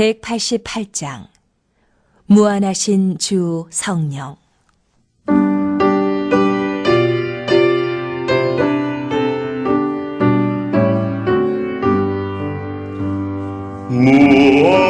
188장. 무한하신 주 성령. 무한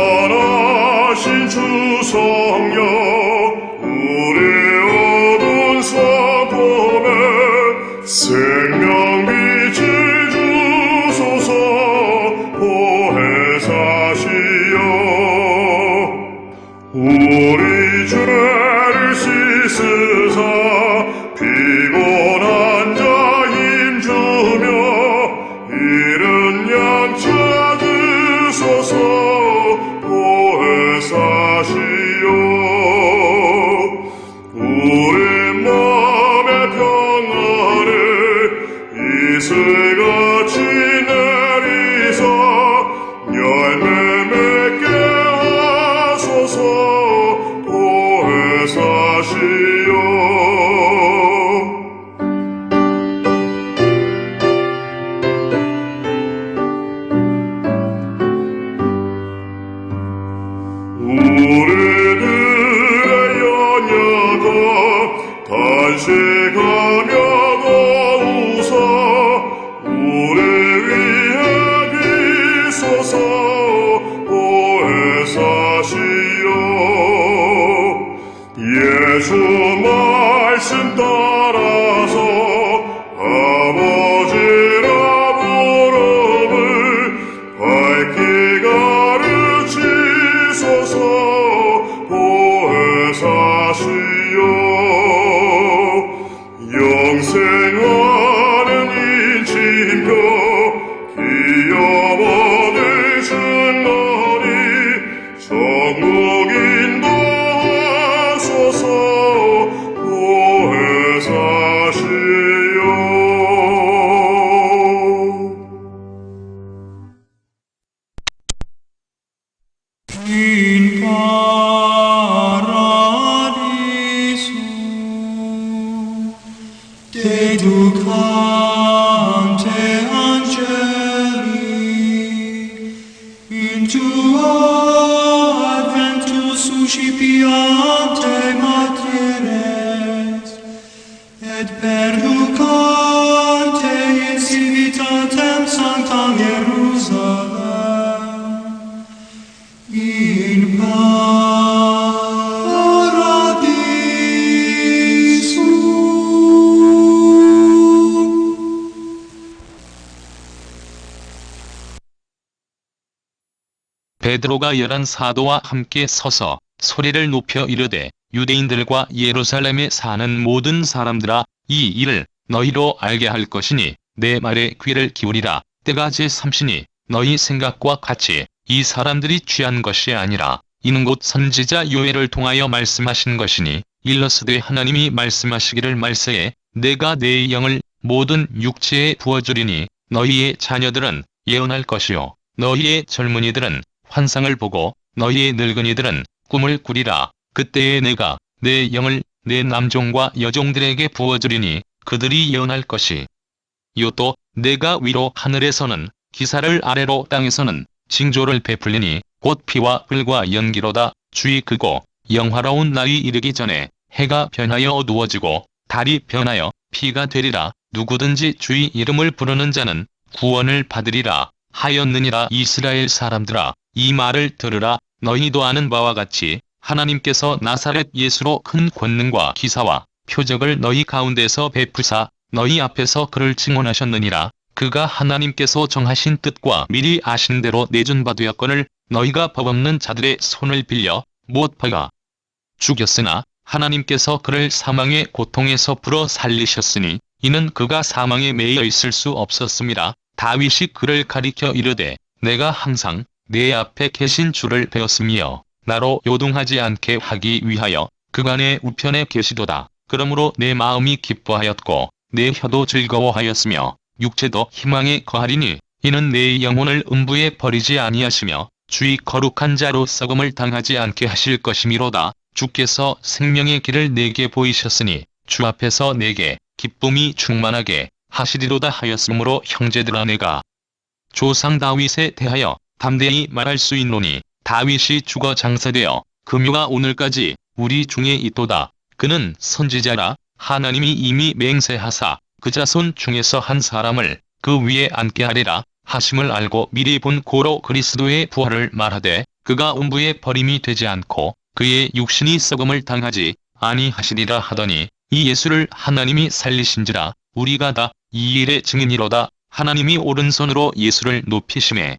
베드로가 열한 사도와 함께 서서 소리를 높여 이르되 유대인들과 예루살렘에 사는 모든 사람들아 이 일을 너희로 알게 할 것이니 내 말에 귀를 기울이라. 때가 제 삼시니 너희 생각과 같이 이 사람들이 취한 것이 아니라 이는 곧 선지자 요엘을 통하여 말씀하신 것이니 일러스되 하나님이 말씀하시기를 말세에 내가 내 영을 모든 육체에 부어주리니 너희의 자녀들은 예언할 것이요. 너희의 젊은이들은 환상을 보고 너희의 늙은이들은 꿈을 꾸리라. 그때에 내가 내 영을 내 남종과 여종들에게 부어주리니 그들이 예언할 것이. 요또 내가 위로 하늘에서는 기사를 아래로 땅에서는 징조를 베풀리니 곧 피와 불과 연기로다. 주의 크고 영화로운 날이 이르기 전에 해가 변하여 어두워지고 달이 변하여 피가 되리라. 누구든지 주의 이름을 부르는 자는 구원을 받으리라. 하였느니라 이스라엘 사람들아 이 말을 들으라 너희도 아는 바와 같이 하나님께서 나사렛 예수로 큰 권능과 기사와 표적을 너희 가운데서 베푸사 너희 앞에서 그를 증언하셨느니라 그가 하나님께서 정하신 뜻과 미리 아신 대로 내준 바 되었거늘 너희가 법 없는 자들의 손을 빌려 못 박아 죽였으나 하나님께서 그를 사망의 고통에서 불어 살리셨으니 이는 그가 사망에 매여 있을 수 없었습니다. 다윗이 그를 가리켜 이르되 내가 항상 내 앞에 계신 주를 배웠으며 나로 요동하지 않게 하기 위하여 그간의 우편에 계시도다. 그러므로 내 마음이 기뻐하였고 내 혀도 즐거워하였으며 육체도 희망에 거하리니 이는 내 영혼을 음부에 버리지 아니하시며 주의 거룩한 자로 썩음을 당하지 않게 하실 것이미로다. 주께서 생명의 길을 내게 보이셨으니 주 앞에서 내게 기쁨이 충만하게 하시리로다 하였으므로 형제들아 내가 조상 다윗에 대하여 담대히 말할 수 있노니 다윗이 죽어 장사되어 금유가 오늘까지 우리 중에 있도다. 그는 선지자라. 하나님이 이미 맹세하사 그 자손 중에서 한 사람을 그 위에 앉게 하리라. 하심을 알고 미리 본 고로 그리스도의 부활을 말하되 그가 음부에 버림이 되지 않고 그의 육신이 썩음을 당하지 아니하시리라 하더니 이 예수를 하나님이 살리신지라 우리가 다 이 일의 증인이로다. 하나님이 오른손으로 예수를 높이심에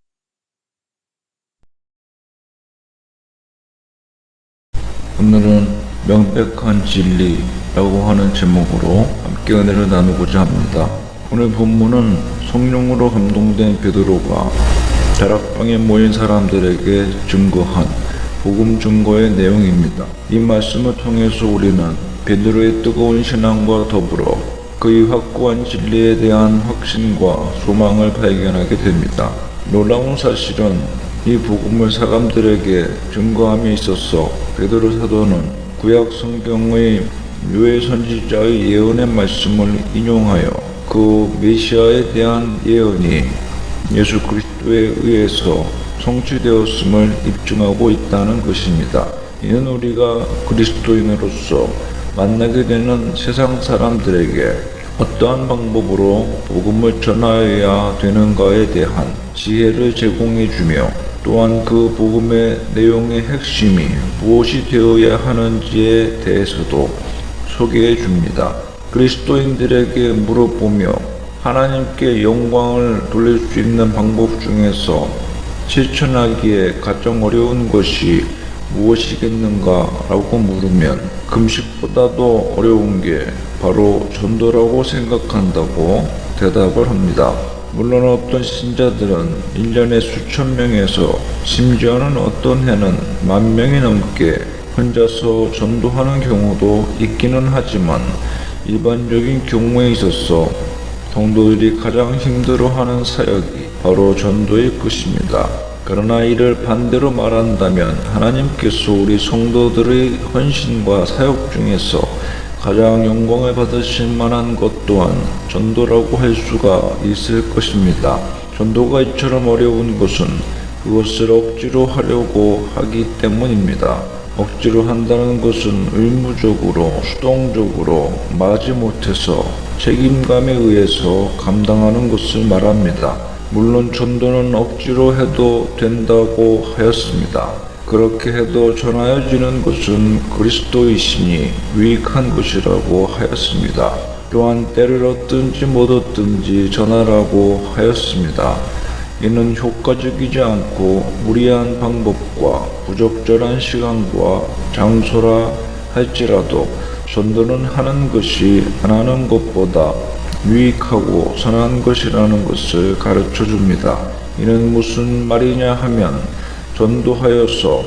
오늘은 명백한 진리라고 하는 제목으로 함께 은혜를 나누고자 합니다. 오늘 본문은 성령으로 감동된 베드로가 다락방에 모인 사람들에게 증거한 복음 증거의 내용입니다. 이 말씀을 통해서 우리는 베드로의 뜨거운 신앙과 더불어 그의 확고한 진리에 대한 확신과 소망을 발견하게 됩니다. 놀라운 사실은 이 복음을 사람들에게 증거함에 있어서 베드로 사도는 구약 성경의 묘의 선지자의 예언의 말씀을 인용하여 그 메시아에 대한 예언이 예수 그리스도에 의해서 성취되었음을 입증하고 있다는 것입니다. 이는 우리가 그리스도인으로서 만나게 되는 세상 사람들에게 어떠한 방법으로 복음을 전하여야 되는가에 대한 지혜를 제공해 주며 또한 그 복음의 내용의 핵심이 무엇이 되어야 하는지에 대해서도 소개해 줍니다. 그리스도인들에게 물어보며 하나님께 영광을 돌릴 수 있는 방법 중에서 실천하기에 가장 어려운 것이 무엇이겠는가 라고 물으면 금식보다도 어려운 게 바로 전도라고 생각한다고 대답을 합니다. 물론 어떤 신자들은 1년에 수천 명에서 심지어는 어떤 해는 만 명이 넘게 혼자서 전도하는 경우도 있기는 하지만 일반적인 경우에 있어서 성도들이 가장 힘들어하는 사역이 바로 전도일 것입니다. 그러나 이를 반대로 말한다면 하나님께서 우리 성도들의 헌신과 사역 중에서 가장 영광을 받으실 만한 것 또한 전도라고 할 수가 있을 것입니다. 전도가 이처럼 어려운 것은 그것을 억지로 하려고 하기 때문입니다. 억지로 한다는 것은 의무적으로, 수동적으로 마지못해서 책임감에 의해서 감당하는 것을 말합니다. 물론 전도는 억지로 해도 된다고 하였습니다. 그렇게 해도 전하여지는 것은 그리스도이시니 유익한 것이라고 하였습니다. 또한 때를 얻든지 못 얻든지 전하라고 하였습니다. 이는 효과적이지 않고 무리한 방법과 부적절한 시간과 장소라 할지라도 전도는 하는 것이 안 하는 것보다 유익하고 선한 것이라는 것을 가르쳐 줍니다. 이는 무슨 말이냐 하면 전도하여서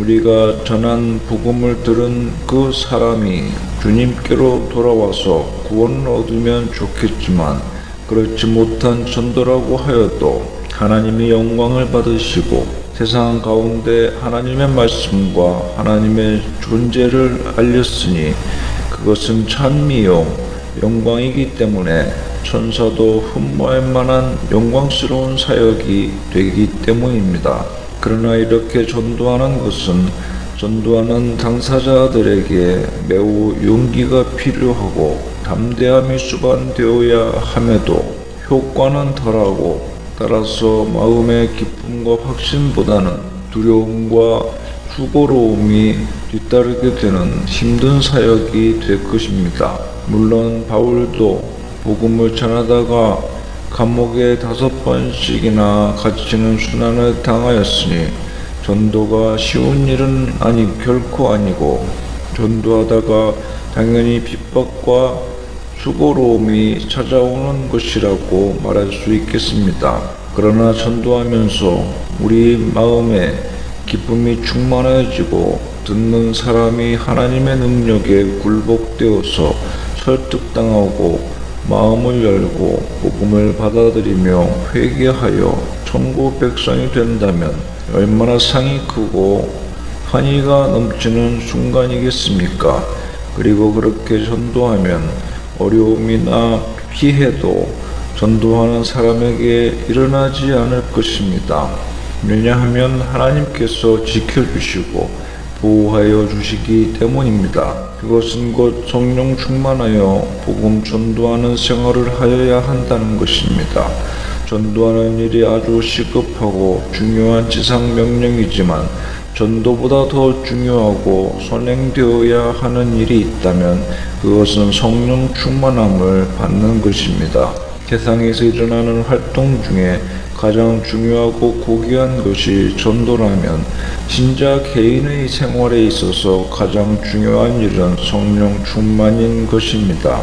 우리가 전한 복음을 들은 그 사람이 주님께로 돌아와서 구원을 얻으면 좋겠지만 그렇지 못한 전도라고 하여도 하나님이 영광을 받으시고 세상 가운데 하나님의 말씀과 하나님의 존재를 알렸으니 그것은 찬미요 영광이기 때문에 천사도 흠모할 만한 영광스러운 사역이 되기 때문입니다. 그러나 이렇게 전도하는 것은 전도하는 당사자들에게 매우 용기가 필요하고 담대함이 수반되어야 함에도 효과는 덜하고 따라서 마음의 기쁨과 확신보다는 두려움과 수고로움이 뒤따르게 되는 힘든 사역이 될 것입니다. 물론 바울도 복음을 전하다가 감옥에 다섯 번씩이나 갇히는 순환을 당하였으니 전도가 쉬운 일은 아니 결코 아니고 전도하다가 당연히 핍박과 수고로움이 찾아오는 것이라고 말할 수 있겠습니다. 그러나 전도하면서 우리 마음에 기쁨이 충만해지고 듣는 사람이 하나님의 능력에 굴복되어서 설득당하고 마음을 열고 복음을 받아들이며 회개하여 천국 백성이 된다면 얼마나 상이 크고 환희가 넘치는 순간이겠습니까? 그리고 그렇게 전도하면 어려움이나 피해도 전도하는 사람에게 일어나지 않을 것입니다. 왜냐하면 하나님께서 지켜주시고 보호하여 주시기 때문입니다. 그것은 곧 성령 충만하여 복음 전도하는 생활을 하여야 한다는 것입니다. 전도하는 일이 아주 시급하고 중요한 지상 명령이지만 전도보다 더 중요하고 선행되어야 하는 일이 있다면 그것은 성령 충만함을 받는 것입니다. 세상에서 일어나는 활동 중에 가장 중요하고 고귀한 것이 전도라면 진짜 개인의 생활에 있어서 가장 중요한 일은 성령 충만인 것입니다.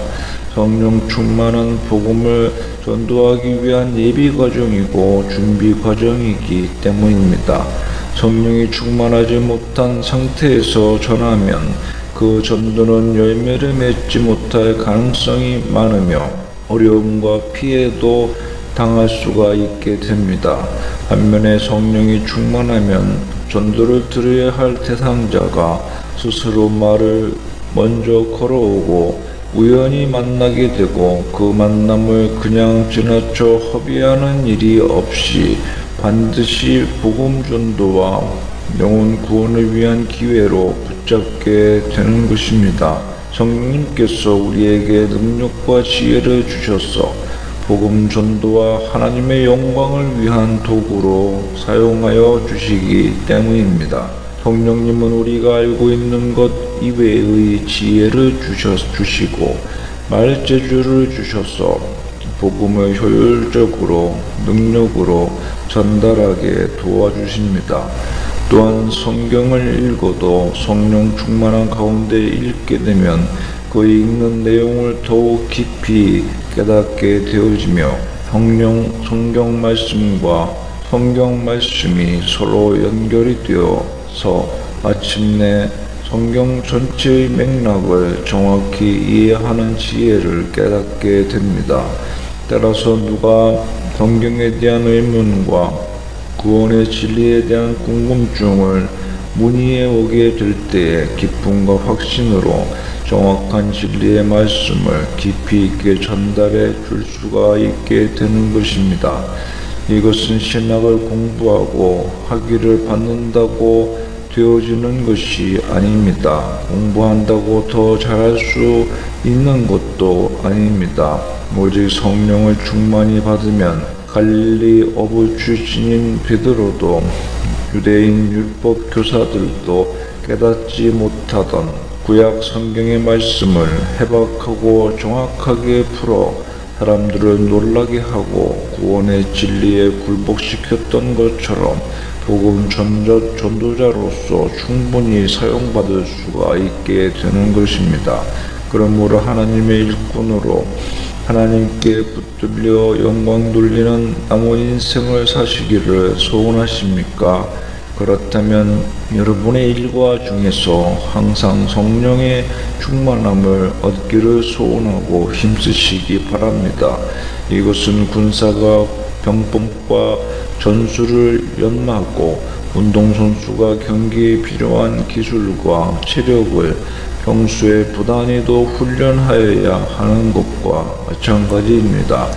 성령 충만한 복음을 전도하기 위한 예비 과정이고 준비 과정이기 때문입니다. 성령이 충만하지 못한 상태에서 전하면 그 전도는 열매를 맺지 못할 가능성이 많으며 어려움과 피해도 당할 수가 있게 됩니다. 반면에 성령이 충만하면 전도를 들어야 할 대상자가 스스로 말을 먼저 걸어오고 우연히 만나게 되고 그 만남을 그냥 지나쳐 허비하는 일이 없이 반드시 복음 전도와 영혼 구원을 위한 기회로 붙잡게 되는 것입니다. 성령님께서 우리에게 능력과 지혜를 주셔서 복음 전도와 하나님의 영광을 위한 도구로 사용하여 주시기 때문입니다. 성령님은 우리가 알고 있는 것 이외의 지혜를 주셔, 주시고 말재주를 주셔서 복음을 효율적으로 능력으로 전달하게 도와주십니다. 또한 성경을 읽어도 성령 충만한 가운데 읽게 되면 그 읽는 내용을 더욱 깊이 깨닫게 되어지며 성령 성경 말씀과 성경 말씀이 서로 연결이 되어서 마침내 성경 전체의 맥락을 정확히 이해하는 지혜를 깨닫게 됩니다. 따라서 누가 성경에 대한 의문과 구원의 진리에 대한 궁금증을 문의해 오게 될 때에 기쁨과 확신으로 정확한 진리의 말씀을 깊이 있게 전달해 줄 수가 있게 되는 것입니다. 이것은 신학을 공부하고 학위를 받는다고 되어지는 것이 아닙니다. 공부한다고 더 잘할 수 있는 것도 아닙니다. 오직 성령을 충만히 받으면 갈릴리 어부 출신인 베드로도 유대인 율법 교사들도 깨닫지 못하던 구약 성경의 말씀을 해박하고 정확하게 풀어 사람들을 놀라게 하고 구원의 진리에 굴복시켰던 것처럼 복음 전자 전도자로서 충분히 사용받을 수가 있게 되는 것입니다. 그러므로 하나님의 일꾼으로 하나님께 붙들려 영광 돌리는 남은 인생을 사시기를 소원하십니까? 그렇다면 여러분의 일과 중에서 항상 성령의 충만함을 얻기를 소원하고 힘쓰시기 바랍니다. 이것은 군사가 병법과 전술을 연마하고 운동선수가 경기에 필요한 기술과 체력을 평소에 부단히도 훈련하여야 하는 것과 마찬가지입니다.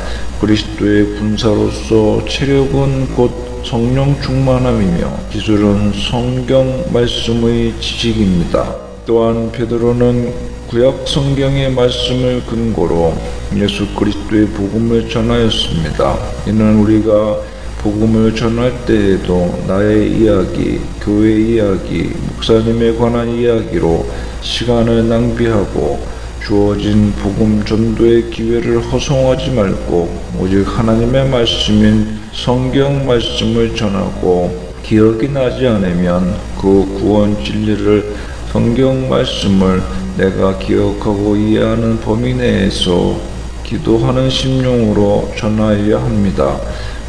그리스도의 군사로서 체력은 곧 성령 충만함이며 기술은 성경 말씀의 지식입니다. 또한 베드로는 구약 성경의 말씀을 근거로 예수 그리스도의 복음을 전하였습니다. 이는 우리가 복음을 전할 때에도 나의 이야기, 교회 이야기, 목사님에 관한 이야기로 시간을 낭비하고 주어진 복음 전도의 기회를 허송하지 말고 오직 하나님의 말씀인 성경 말씀을 전하고 기억이 나지 않으면 그 구원 진리를 성경 말씀을 내가 기억하고 이해하는 범위 내에서 기도하는 심령으로 전하여야 합니다.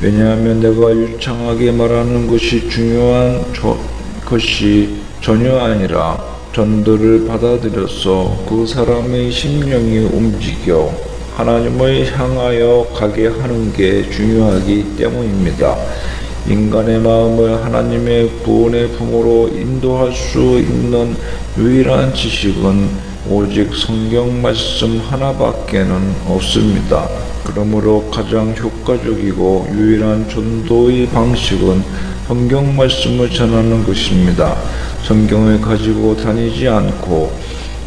왜냐하면 내가 유창하게 말하는 것이 중요한 저, 것이 전혀 아니라 전도를 받아들여서 그 사람의 심령이 움직여 하나님을 향하여 가게 하는 게 중요하기 때문입니다. 인간의 마음을 하나님의 구원의 품으로 인도할 수 있는 유일한 지식은 오직 성경 말씀 하나밖에는 없습니다. 그러므로 가장 효과적이고 유일한 전도의 방식은 성경 말씀을 전하는 것입니다. 성경을 가지고 다니지 않고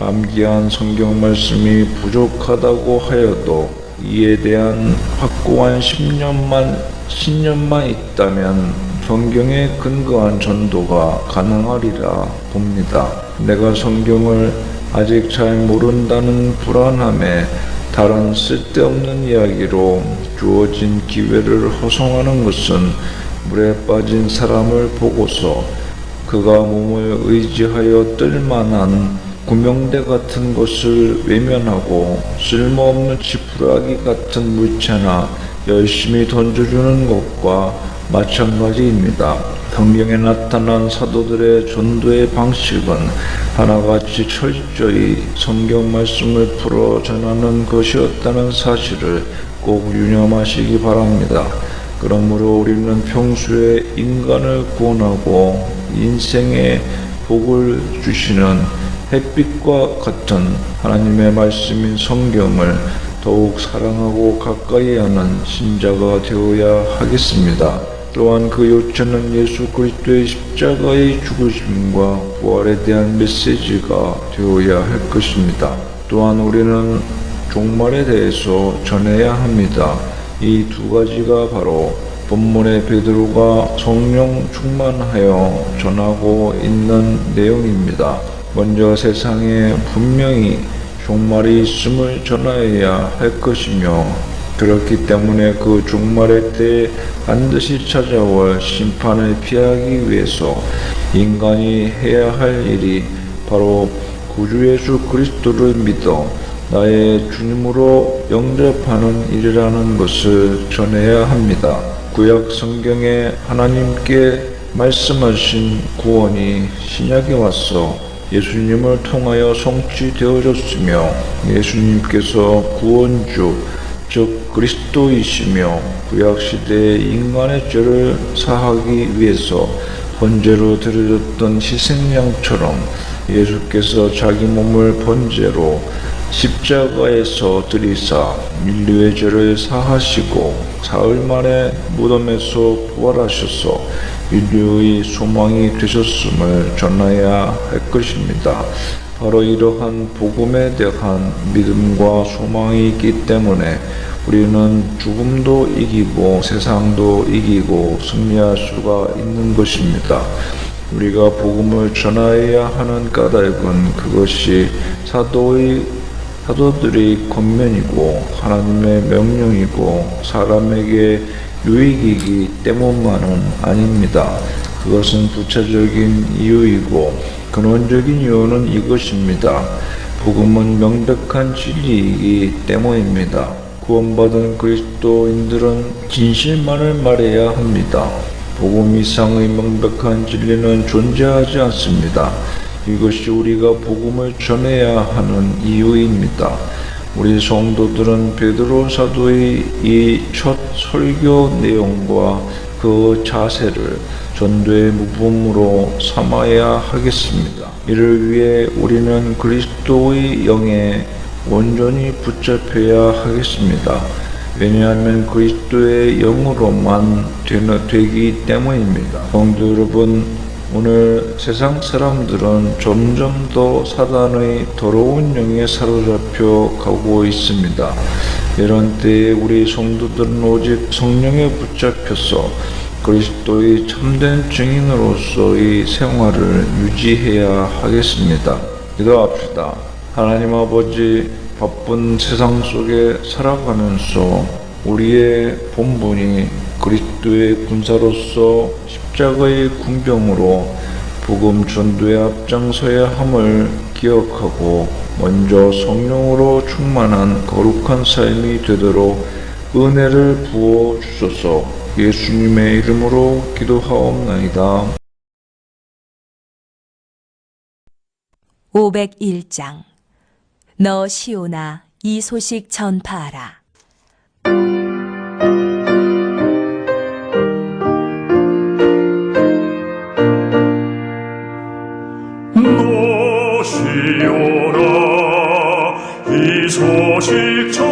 암기한 성경 말씀이 부족하다고 하여도 이에 대한 확고한 10년만, 10년만 있다면 성경에 근거한 전도가 가능하리라 봅니다. 내가 성경을 아직 잘 모른다는 불안함에 다른 쓸데없는 이야기로 주어진 기회를 허송하는 것은 물에 빠진 사람을 보고서 그가 몸을 의지하여 뜰 만한 구명대 같은 것을 외면하고 쓸모없는 지푸라기 같은 물체나 열심히 던져주는 것과 마찬가지입니다. 성경에 나타난 사도들의 전도의 방식은 하나같이 철저히 성경 말씀을 풀어 전하는 것이었다는 사실을 꼭 유념하시기 바랍니다. 그러므로 우리는 평소에 인간을 구원하고 인생에 복을 주시는 햇빛과 같은 하나님의 말씀인 성경을 더욱 사랑하고 가까이 하는 신자가 되어야 하겠습니다. 또한 그 요청은 예수 그리스도의 십자가의 죽으심과 부활에 대한 메시지가 되어야 할 것입니다. 또한 우리는 종말에 대해서 전해야 합니다. 이 두 가지가 바로 본문의 베드로가 성령 충만하여 전하고 있는 내용입니다. 먼저 세상에 분명히 종말이 있음을 전하여야 할 것이며 그렇기 때문에 그 종말의 때에 반드시 찾아올 심판을 피하기 위해서 인간이 해야 할 일이 바로 구주 예수 그리스도를 믿어 나의 주님으로 영접하는 일이라는 것을 전해야 합니다. 구약 성경에 하나님께 말씀하신 구원이 신약에 와서 예수님을 통하여 성취되어졌으며 예수님께서 구원주 즉 그리스도이시며 구약 시대의 인간의 죄를 사하기 위해서 번제로 드려졌던 희생양처럼 예수께서 자기 몸을 번제로 십자가에서 들이사 인류의 죄를 사하시고 사흘 만에 무덤에서 부활하셔서 인류의 소망이 되셨음을 전해야 할 것입니다. 바로 이러한 복음에 대한 믿음과 소망이 있기 때문에 우리는 죽음도 이기고 세상도 이기고 승리할 수가 있는 것입니다. 우리가 복음을 전하여야 하는 까닭은 그것이 사도의 사도들의 권면이고 하나님의 명령이고 사람에게 유익이기 때문만은 아닙니다. 그것은 부차적인 이유이고 근원적인 이유는 이것입니다. 복음은 명백한 진리이기 때문입니다. 구원받은 그리스도인들은 진실만을 말해야 합니다. 복음 이상의 명백한 진리는 존재하지 않습니다. 이것이 우리가 복음을 전해야 하는 이유입니다. 우리 성도들은 베드로 사도의 이 첫 설교 내용과 그 자세를 전도의 모범으로 삼아야 하겠습니다. 이를 위해 우리는 그리스도의 영에 온전히 붙잡혀야 하겠습니다. 왜냐하면 그리스도의 영으로만 되기 때문입니다. 성도 여러분, 오늘 세상 사람들은 점점 더 사단의 더러운 영에 사로잡혀 가고 있습니다. 이런 때에 우리 성도들은 오직 성령에 붙잡혀서 그리스도의 참된 증인으로서의 생활을 유지해야 하겠습니다. 기도합시다. 하나님 아버지 바쁜 세상 속에 살아가면서 우리의 본분이 그리스도의 군사로서 십자가의 군병으로 복음 전도에 앞장서야 함을 기억하고 먼저 성령으로 충만한 거룩한 삶이 되도록 은혜를 부어 주소서. 예수님의 이름으로 기도하옵나이다. 501장. 너 시오나 이 소식 전파하라. 들려라. 이 소식 전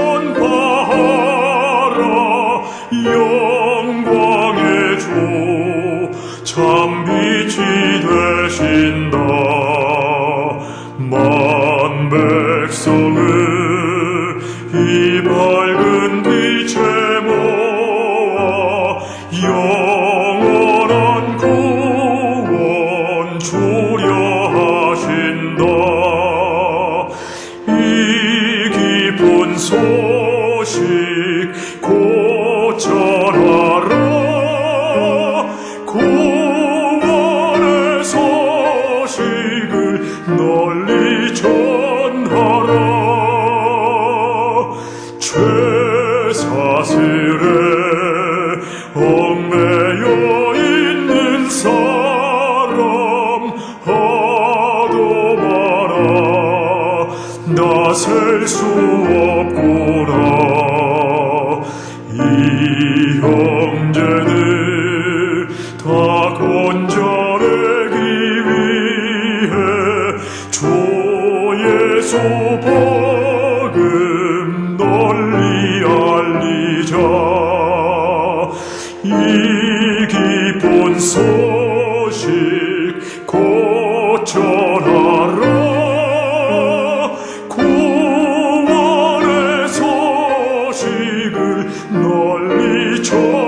멀리 저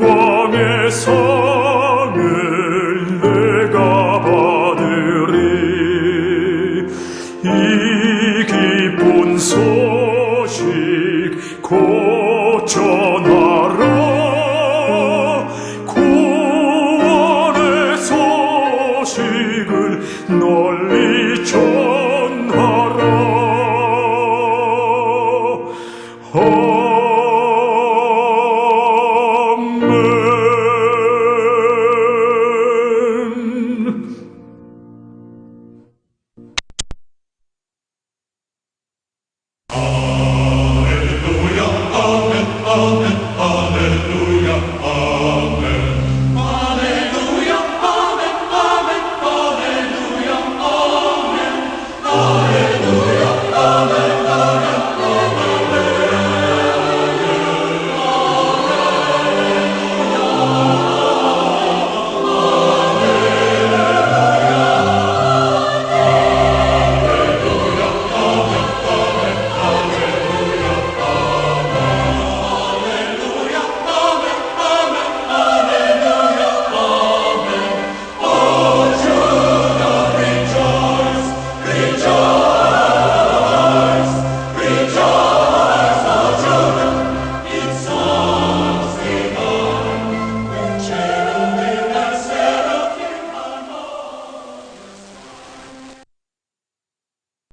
영광에서